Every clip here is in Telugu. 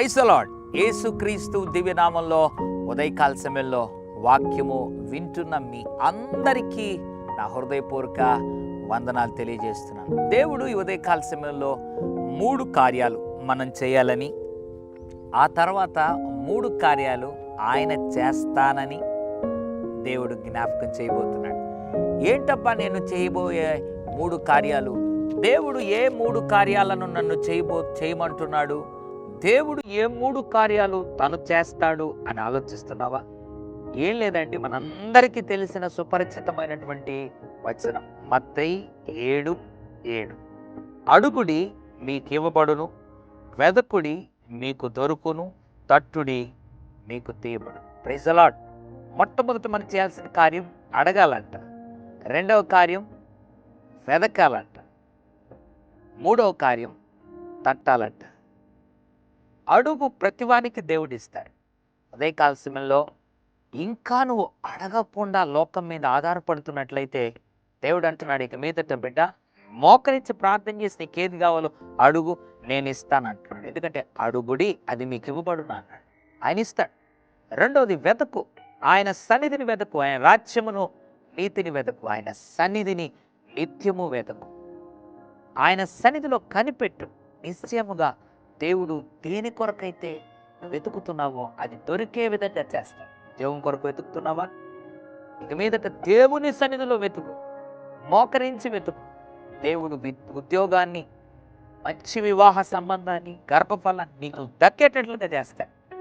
ప్రైజ్ లాడ్ యేసుక్రీస్తు దివ్యనామంలో ఉదయకాల సమయంలో వాక్యము వింటున్న మీ అందరికీ నా హృదయపూర్వక వందనాలు తెలియజేస్తున్నాను. దేవుడు ఈ ఉదయకాల సమయంలో మూడు కార్యాలు మనం చేయాలని ఆ తర్వాత మూడు కార్యాలు ఆయన చేస్తానని దేవుడు జ్ఞాపకం చేయబోతున్నాడు. ఏంటబ్బా నేను చేయబోయే మూడు కార్యాలు? దేవుడు ఏ మూడు కార్యాలను నన్ను చేయబో చేయమంటున్నాడు? దేవుడు ఏ మూడు కార్యాలు తను చేస్తాడు అని ఆలోచిస్తున్నావా? ఏం లేదండి మనందరికీ తెలిసిన సుపరిచితమైనటువంటి వచనం. మత్తయి ఏడు ఏడు. అడుగుడి మీకు ఇవ్వబడును వెదకుడి మీకు దొరుకును తట్టుడి మీకు తీయబడు ప్రైజలాడ్ మొట్టమొదట మనం చేయాల్సిన కార్యం అడగాలంట. రెండవ కార్యం వెదకాలంట. మూడవ కార్యం తట్టాలంట. అడుగు ప్రతివానికి దేవుడు ఇస్తాడు అదే కాల సమయంలో ఇంకా నువ్వు అడగకుండా లోకం మీద ఆధారపడుతున్నట్లయితే దేవుడు అంటున్నాడు ఇక మీదట బిడ్డ మోకరించి ప్రార్థన చేసి నీకేది కావాలో అడుగు నేను ఇస్తాను అంటున్నాడు. ఎందుకంటే అడుగుడి అది మీకు ఇవ్వబడు అన్నాడు. ఆయన ఇస్తాడు. రెండవది వెతకు ఆయన సన్నిధిని వెతకు ఆయన రాజ్యమును నీతిని వెతకు ఆయన సన్నిధిని నిత్యము వెతకు ఆయన సన్నిధిలో కనిపెట్టు. నిశ్చయముగా దేవుడు దేని కొరకైతే నువ్వు వెతుకుతున్నావో అది దొరికే విధంగా చేస్తాడు. దేవుని కొరకు వెతుకుతున్నావా? ఇక మీదట దేవుని సన్నిధిలో వెతుకు. మోకరించి వెతుకు. దేవుడు వి- ఉద్యోగాన్ని మంచి వివాహ సంబంధాన్ని గర్భఫలాన్ని నీకు దక్కేటట్లుగా చేస్తాడు.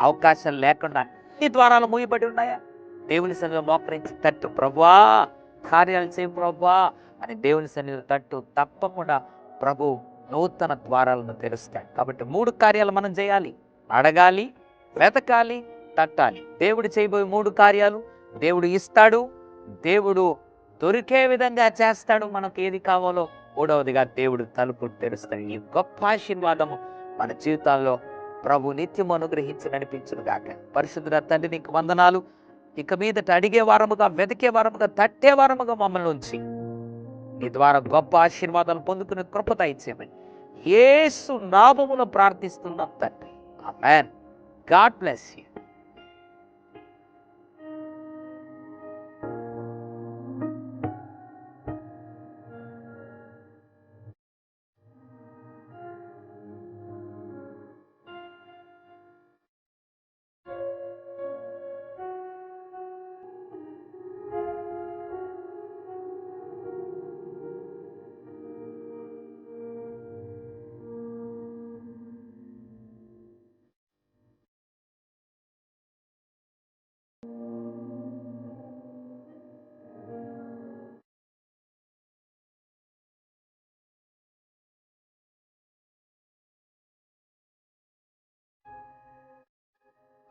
అవకాశాలు లేకుండా అన్ని ద్వారాలు మూయబడి ఉన్నాయా? దేవుని సన్నిధిలో మోకరించి తట్టు ప్రభా కార్యాలు చేయి ప్రభా అని దేవుని సన్నిధిలో తట్టు తప్పకుండా ప్రభు నూతన ద్వారాలను తెరుస్తాయి. కాబట్టి మూడు కార్యాలు మనం చేయాలి. అడగాలి వెతకాలి తట్టాలి. దేవుడు చేయబోయే మూడు కార్యాలు దేవుడు ఇస్తాడు దేవుడు దొరికే విధంగా చేస్తాడు. మనకు ఏది కావాలో మూడవదిగా దేవుడు తలుపు తెరుస్తాడు. ఈ గొప్ప ఆశీర్వాదము మన జీవితాల్లో ప్రభు నిత్యం అనుగ్రహించి నడిపించును గాక. పరిశుద్ధ తండ్రి నీకు వందనాలు. ఇక మీదట అడిగే వారముగా వెతికే వారముగా తట్టే వారముగా మమ్మల్ని ఉంచి నీ ద్వారా గొప్ప ఆశీర్వాదాలు పొందుకునే కృపత ఇచ్చేమని ఏసు నామములో ప్రార్థిస్తున్నాం తండ్రి. ఆమెన్. God bless you.